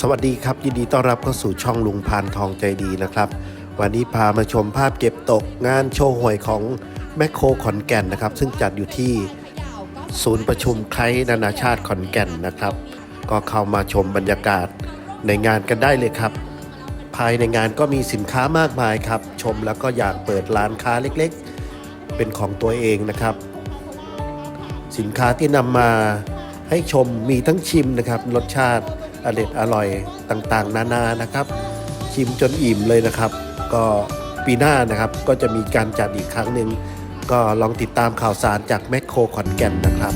สวัสดีครับ ยินดีต้อนรับเข้าสู่ช่องลุงพานทองใจดีนะครับ วันนี้พามาชมภาพเก็บตกงานโชว์หวยของแมคโครขอนแก่นนะครับ ซึ่งจัดอยู่ที่ศูนย์ประชุมไคล้นานาชาติขอนแก่นนะครับ ก็เข้ามาชมบรรยากาศในงานกันได้เลยครับ ภายในงานก็มีสินค้ามากมายครับ ชมแล้วก็อยากเปิดร้านค้าเล็กๆ เป็นของตัวเองนะครับ สินค้าที่นำมาให้ชมมีทั้งชิมนะครับรสชาติ อร่อยอร่อยต่างๆ นานานะครับ ชิมจนอิ่มเลยนะครับ ก็ปีหน้านะครับก็จะมีการจัดอีกครั้งหนึ่งก็ลองติดตามข่าวสารจากแมคโครขอนแก่นนะครับ